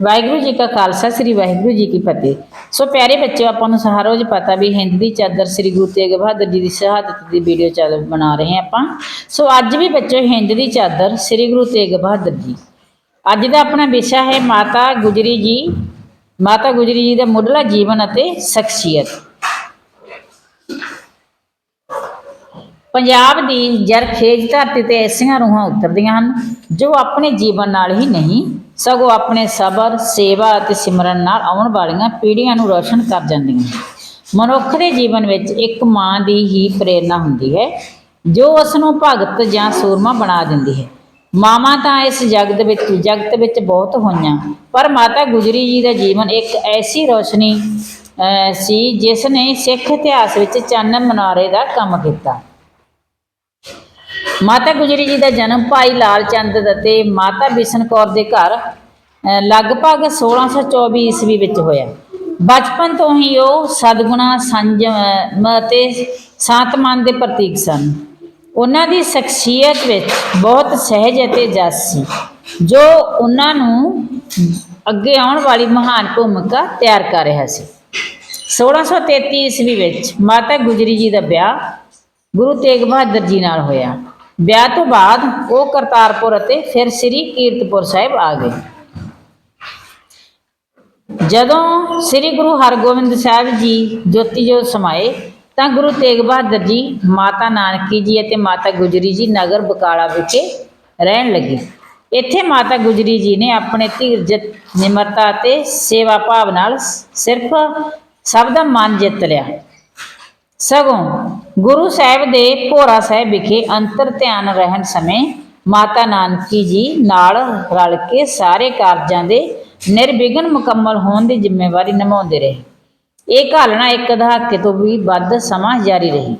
ਵਾਹਿਗੁਰੂ ਜੀ ਕਾ ਖਾਲਸਾ, ਸ੍ਰੀ ਵਾਹਿਗੁਰੂ ਜੀ ਕੀ ਫਤਿਹ। ਸੋ ਪਿਆਰੇ ਬੱਚਿਓ, ਆਪਾਂ ਨੂੰ ਹਰ ਰੋਜ਼ ਪਤਾ ਵੀ ਹਿੰਦ ਦੀ ਚਾਦਰ ਸ੍ਰੀ ਗੁਰੂ ਤੇਗ ਬਹਾਦਰ ਜੀ ਦੀ ਸ਼ਹਾਦਤ ਦੀ ਵੀਡੀਓ ਚੱਲ ਬਣਾ ਰਹੇ ਹਾਂ ਆਪਾਂ। ਸੋ ਅੱਜ ਵੀ ਬੱਚਿਓ, ਹਿੰਦ ਦੀ ਚਾਦਰ ਸ੍ਰੀ ਗੁਰੂ ਤੇਗ ਬਹਾਦਰ ਜੀ। ਅੱਜ ਦਾ ਆਪਣਾ ਵਿਸ਼ਾ ਹੈ ਮਾਤਾ ਗੁਜਰੀ ਜੀ, ਮਾਤਾ ਗੁਜਰੀ ਜੀ ਦਾ ਮੁੱਢਲਾ ਜੀਵਨ ਅਤੇ ਸ਼ਖਸੀਅਤ। ਪੰਜਾਬ ਦੀ ਜਰਖੇਜ ਧਰਤੀ ਤੇ ਐਸੀਆਂ ਰੂਹਾਂ ਉਤਰਦੀਆਂ ਹਨ, ਜੋ ਆਪਣੇ ਜੀਵਨ ਨਾਲ ਹੀ ਨਹੀਂ ਸਗੋਂ ਆਪਣੇ ਸਬਰ, ਸੇਵਾ ਅਤੇ ਸਿਮਰਨ ਨਾਲ ਆਉਣ ਵਾਲੀਆਂ ਪੀੜ੍ਹੀਆਂ ਨੂੰ ਰੋਸ਼ਨ ਕਰ ਜਾਂਦੀਆਂ ਮਨੁੱਖ ਦੇ ਜੀਵਨ ਵਿੱਚ ਇੱਕ ਮਾਂ ਦੀ ਹੀ ਪ੍ਰੇਰਣਾ ਹੁੰਦੀ ਹੈ, ਜੋ ਉਸ ਨੂੰ ਭਗਤ ਜਾਂ ਸੂਰਮਾ ਬਣਾ ਦਿੰਦੀ ਹੈ। ਮਾਵਾਂ ਤਾਂ ਇਸ ਜਗਤ ਵਿੱਚ ਜਗਤ ਵਿੱਚ ਬਹੁਤ ਹੋਈਆਂ, ਪਰ ਮਾਤਾ ਗੁਜਰੀ ਜੀ ਦਾ ਜੀਵਨ ਇੱਕ ਐਸੀ ਰੋਸ਼ਨੀ ਸੀ ਜਿਸ ਨੇ ਸਿੱਖ ਇਤਿਹਾਸ ਵਿੱਚ ਚਾਨਣ ਮਨਾਰੇ ਦਾ ਕੰਮ ਕੀਤਾ। ਮਾਤਾ ਗੁਜਰੀ ਜੀ ਦਾ ਜਨਮ ਭਾਈ ਲਾਲ ਚੰਦ ਅਤੇ ਮਾਤਾ ਬਿਸ਼ਨ ਕੌਰ ਦੇ ਘਰ ਅਹ, ਲਗਭਗ 1624 ਈਸਵੀ ਵਿੱਚ ਹੋਇਆ। ਬਚਪਨ ਤੋਂ ਹੀ ਉਹ ਸਦਗੁਣਾ ਸੰਜਮ ਅਤੇ ਸਾਤਮਨ ਦੇ ਪ੍ਰਤੀਕ ਸਨ। ਉਹਨਾਂ ਦੀ ਸ਼ਖਸੀਅਤ ਵਿੱਚ ਬਹੁਤ ਸਹਿਜ ਅਤੇ ਜਸ ਸੀ ਜੋ ਉਹਨਾਂ ਨੂੰ ਅੱਗੇ ਆਉਣ ਵਾਲੀ ਮਹਾਨ ਭੂਮਿਕਾ ਤਿਆਰ ਕਰ ਰਿਹਾ ਸੀ। 1633 ਈਸਵੀ ਵਿੱਚ ਮਾਤਾ ਗੁਜਰੀ ਜੀ ਦਾ ਵਿਆਹ ਗੁਰੂ ਤੇਗ ਬਹਾਦਰ ਜੀ ਨਾਲ ਹੋਇਆ। ਵਿਆਹ ਤੋਂ ਬਾਅਦ ਉਹ ਕਰਤਾਰਪੁਰ ਅਤੇ ਫਿਰ ਸ੍ਰੀ ਕੀਰਤਪੁਰ ਸਾਹਿਬ ਆ ਗਏ। ਜਦੋਂ ਸ੍ਰੀ ਗੁਰੂ ਹਰਗੋਬਿੰਦ ਸਾਹਿਬ ਜੀ ਜੋਤੀ ਜੋਤ ਸਮਾਏ, ਤਾਂ ਗੁਰੂ ਤੇਗ ਬਹਾਦਰ ਜੀ, ਮਾਤਾ ਨਾਨਕੀ ਜੀ ਅਤੇ ਮਾਤਾ ਗੁਜਰੀ ਜੀ ਨਗਰ ਬਕਾਲਾ ਵਿਖੇ ਰਹਿਣ ਲੱਗੇ। ਇੱਥੇ ਮਾਤਾ ਗੁਜਰੀ ਜੀ ਨੇ ਆਪਣੇ ਧੀਰਜ, ਨਿਮਰਤਾ ਅਤੇ ਸੇਵਾ ਭਾਵ ਨਾਲ ਸਿਰਫ ਸਭ ਦਾ ਮਨ ਜਿੱਤ ਲਿਆ। ਸਗੋਂ ਗੁਰੂ ਸਾਹਿਬ ਦੇ ਭੋਰਾ ਸਾਹਿਬ ਵਿਖੇ ਅੰਤਰ ਧਿਆਨ ਰਹਿਣ ਸਮੇਂ ਮਾਤਾ ਨਾਨਕੀ ਜੀ ਨਾਲ ਰਲ ਕੇ ਸਾਰੇ ਕਾਰਜਾਂ ਦੇ ਨਿਰਵਿਘਨ ਮੁਕੰਮਲ ਹੋਣ ਦੀ ਜ਼ਿੰਮੇਵਾਰੀ ਨਿਭਾਉਂਦੇ ਰਹੇ। ਇਹ ਘਾਲਣਾ ਇੱਕ ਦਹਾਕੇ ਤੋਂ ਵੀ ਵੱਧ ਸਮਾਂ ਜਾਰੀ ਰਹੀ।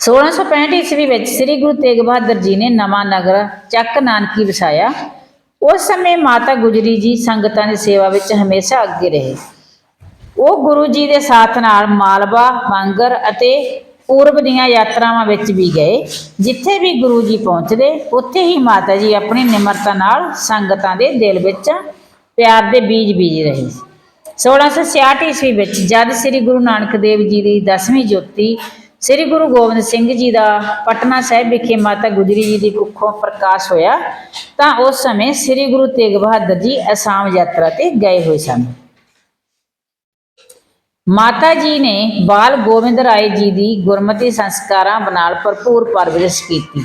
1665 ਈਸਵੀ ਵਿੱਚ ਸ੍ਰੀ ਗੁਰੂ ਤੇਗ ਬਹਾਦਰ ਜੀ ਨੇ ਨਵਾਂ ਨਗਰ ਚੱਕ ਨਾਨਕੀ ਵਸਾਇਆ। ਉਸ ਸਮੇਂ ਮਾਤਾ ਗੁਜਰੀ ਜੀ ਸੰਗਤਾਂ ਦੀ ਸੇਵਾ ਵਿੱਚ ਹਮੇਸ਼ਾ ਅੱਗੇ ਰਹੇ। ਉਹ ਗੁਰੂ ਜੀ ਦੇ ਸਾਥ ਨਾਲ ਮਾਲਵਾ, ਬਾਂਗਰ ਅਤੇ ਪੂਰਬ ਦੀਆਂ ਯਾਤਰਾਵਾਂ ਵਿੱਚ ਵੀ ਗਏ। ਜਿੱਥੇ ਵੀ ਗੁਰੂ ਜੀ ਪਹੁੰਚਦੇ, ਉੱਥੇ ਹੀ ਮਾਤਾ ਜੀ ਆਪਣੀ ਨਿਮਰਤਾ ਨਾਲ ਸੰਗਤਾਂ ਦੇ ਦਿਲ ਵਿੱਚ ਪਿਆਰ ਦੇ ਬੀਜ ਬੀਜ ਰਹੇ 1666 ਈਸਵੀ ਵਿੱਚ ਜਦ ਸ੍ਰੀ ਗੁਰੂ ਨਾਨਕ ਦੇਵ ਜੀ ਦੀ 10ਵੀਂ ਜੋਤੀ ਸ੍ਰੀ ਗੁਰੂ ਗੋਬਿੰਦ ਸਿੰਘ ਜੀ ਦਾ ਪਟਨਾ ਸਾਹਿਬ ਵਿਖੇ ਮਾਤਾ ਗੁਜਰੀ ਜੀ ਦੀ ਕੁੱਖੋਂ ਪ੍ਰਕਾਸ਼ ਹੋਇਆ, ਤਾਂ ਉਸ ਸਮੇਂ ਸ੍ਰੀ ਗੁਰੂ ਤੇਗ ਬਹਾਦਰ ਜੀ ਅਸਾਮ ਯਾਤਰਾ ਤੇ ਗਏ ਹੋਏ ਸਨ। ਮਾਤਾ ਜੀ ਨੇ ਬਾਲ ਗੋਬਿੰਦ ਰਾਏ ਜੀ ਦੀ ਗੁਰਮਤਿ ਸੰਸਕਾਰਾਂ ਨਾਲ ਭਰਪੂਰ ਪਰਵਰਿਸ਼ ਕੀਤੀ।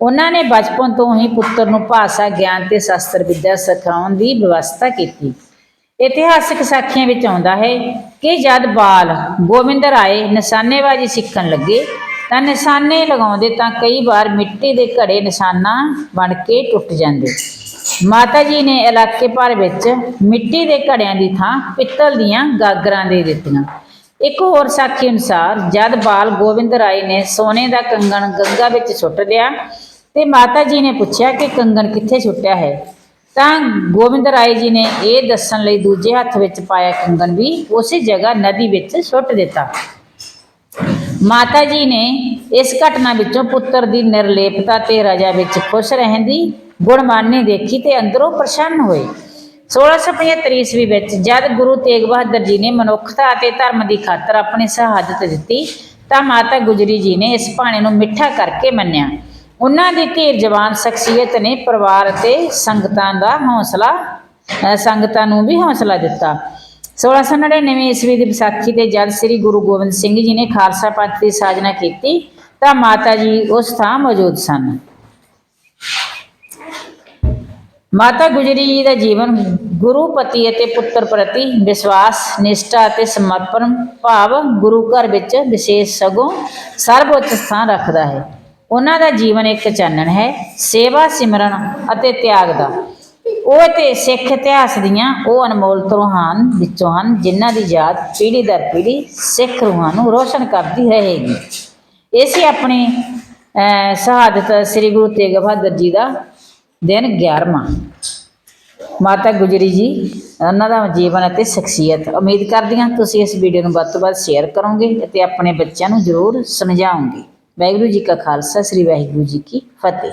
ਉਹਨਾਂ ਨੇ ਬਚਪਨ ਤੋਂ ਹੀ ਪੁੱਤਰ ਨੂੰ ਭਾਸ਼ਾ, ਗਿਆਨ ਤੇ ਸ਼ਾਸਤਰ ਵਿਦਿਆ ਸਿਖਾਉਣ ਦੀ ਵਿਵਸਥਾ ਕੀਤੀ। ਇਤਿਹਾਸਕ ਸਾਖੀਆਂ ਵਿੱਚ ਆਉਂਦਾ ਹੈ ਕਿ ਜਦ ਬਾਲ ਗੋਬਿੰਦ ਰਾਏ ਨਿਸ਼ਾਨੇਬਾਜ਼ੀ ਸਿੱਖਣ ਲੱਗੇ, ਤਾਂ ਨਿਸ਼ਾਨੇ ਲਗਾਉਂਦੇ ਤਾਂ ਕਈ ਵਾਰ ਮਿੱਟੀ ਦੇ ਘੜੇ ਨਿਸ਼ਾਨਾ ਬਣ ਕੇ ਟੁੱਟ ਜਾਂਦੇ। ਮਾਤਾ ਜੀ ਨੇ ਇਲਾਕੇ ਭਰ ਵਿੱਚ ਮਿੱਟੀ ਦੇ ਘੜਿਆਂ ਦੀ ਥਾਂ ਪਿੱਤਲ ਦੀਆਂ ਗਾਗਰਾਂ ਦੇ ਦਿੱਤੀਆਂ। ਇੱਕ ਹੋਰ ਸਾਖੀ ਅਨੁਸਾਰ, ਜਦ ਬਾਲ ਗੋਬਿੰਦ ਰਾਏ ਨੇ ਸੋਨੇ ਦਾ ਕੰਗਣ ਗੰਗਾ ਵਿੱਚ ਸੁੱਟ ਲਿਆ ਤੇ ਮਾਤਾ ਜੀ ਨੇ ਪੁੱਛਿਆ ਕਿ ਕੰਗਣ ਕਿੱਥੇ ਸੁੱਟਿਆ ਹੈ, ਤਾਂ ਗੋਬਿੰਦ ਰਾਏ ਜੀ ਨੇ ਇਹ ਦੱਸਣ ਲਈ ਦੂਜੇ ਹੱਥ ਵਿੱਚ ਪਾਇਆ ਕੰਗਣ ਵੀ ਉਸੇ ਜਗ੍ਹਾ ਨਦੀ ਵਿੱਚ ਸੁੱਟ ਦਿੱਤਾ। ਮਾਤਾ ਜੀ ਨੇ ਇਸ ਘਟਨਾ ਵਿੱਚੋਂ ਪੁੱਤਰ ਦੀ ਨਿਰਲੇਪਤਾ ਤੇ ਰਜਾ ਵਿੱਚ ਖੁਸ਼ ਰਹਿਣ ਦੀ ਗੁਣਮਾਨੀ ਦੇਖੀ ਤੇ ਅੰਦਰੋਂ ਪ੍ਰਸੰਨ ਹੋਏ। 1675 ਈਸਵੀ ਵਿੱਚ ਜਦ ਗੁਰੂ ਤੇਗ ਬਹਾਦਰ ਜੀ ਨੇ ਮਨੁੱਖਤਾ ਅਤੇ ਧਰਮ ਦੀ ਖਾਤਰ ਆਪਣੀ ਸ਼ਹਾਦਤ ਦਿੱਤੀ ਤਾਂ ਮਾਤਾ ਗੁਜਰੀ ਜੀ ਨੇ ਇਸ ਭਾਣੇ ਨੂੰ ਮਿੱਠਾ ਕਰਕੇ ਮੰਨਿਆ। ਉਹਨਾਂ ਦੀ ਧੀਰ ਜਵਾਨ ਸ਼ਖਸੀਅਤ ਨੇ ਪਰਿਵਾਰ ਅਤੇ ਸੰਗਤਾਂ ਦਾ ਹੌਸਲਾ ਅ, ਸੰਗਤਾਂ ਨੂੰ ਵੀ ਹੌਸਲਾ ਦਿੱਤਾ। 1699 ਈਸਵੀ ਦੀ ਵਿਸਾਖੀ ਤੇ ਜਦ ਸ੍ਰੀ ਗੁਰੂ ਗੋਬਿੰਦ ਸਿੰਘ ਜੀ ਨੇ ਖਾਲਸਾ ਪੰਥ ਦੀ ਸਾਜਨਾ ਕੀਤੀ ਤਾਂ ਮਾਤਾ ਜੀ ਉਸ ਥਾਂ ਮੌਜੂਦ ਸਨ। ਮਾਤਾ ਗੁਜਰੀ ਜੀ ਦਾ ਜੀਵਨ ਗੁਰੂ ਪਤੀ ਅਤੇ ਪੁੱਤਰ ਪ੍ਰਤੀ ਵਿਸ਼ਵਾਸ ਨਿਸ਼ਠਾ ਅਤੇ ਸਮਰਪਣ ਭਾਵ ਗੁਰੂ ਘਰ ਵਿੱਚ ਵਿਸ਼ੇਸ਼ ਸਗੋਂ ਸਰਵਉੱਚ ਸਥਾਨ ਰੱਖਦਾ ਹੈ। ਉਹਨਾਂ ਦਾ ਜੀਵਨ ਇੱਕ ਚਾਨਣ ਹੈ ਸੇਵਾ ਸਿਮਰਨ ਅਤੇ ਤਿਆਗ ਦਾ। ਉਹ ਤੇ ਸਿੱਖ ਇਤਿਹਾਸ ਦੀਆਂ ਉਹ ਅਨਮੋਲ ਤਰੋਹਾਨ ਵਿੱਚੋਂ ਹਨ ਜਿਨ੍ਹਾਂ ਦੀ ਯਾਦ ਪੀੜ੍ਹੀ ਦਰ ਪੀੜ੍ਹੀ ਸਿੱਖ ਰੂਹਾਂ ਨੂੰ ਰੋਸ਼ਨ ਕਰਦੀ ਰਹੇਗੀ। ਇਹ ਆਪਣੀ ਅਹ, ਸ਼ਹਾਦਤ ਸ੍ਰੀ ਗੁਰੂ ਤੇਗ ਬਹਾਦਰ ਜੀ ਦਾ ਦਿਨ 11ਵਾਂ ਮਾਤਾ ਗੁਜਰੀ ਜੀ, ਉਹਨਾਂ ਦਾ ਜੀਵਨ ਅਤੇ ਸ਼ਖਸੀਅਤ। ਉਮੀਦ ਕਰਦੀ ਹਾਂ ਤੁਸੀਂ ਇਸ ਵੀਡੀਓ ਨੂੰ ਵੱਧ ਤੋਂ ਵੱਧ ਸ਼ੇਅਰ ਕਰੋਗੇ ਅਤੇ ਆਪਣੇ ਬੱਚਿਆਂ ਨੂੰ ਜ਼ਰੂਰ ਸਮਝਾਓਗੇ। ਵਾਹਿਗੁਰੂ ਜੀ ਕਾ ਖਾਲਸਾ, ਸ੍ਰੀ ਵਾਹਿਗੁਰੂ ਜੀ ਕੀ ਫਤਿਹ।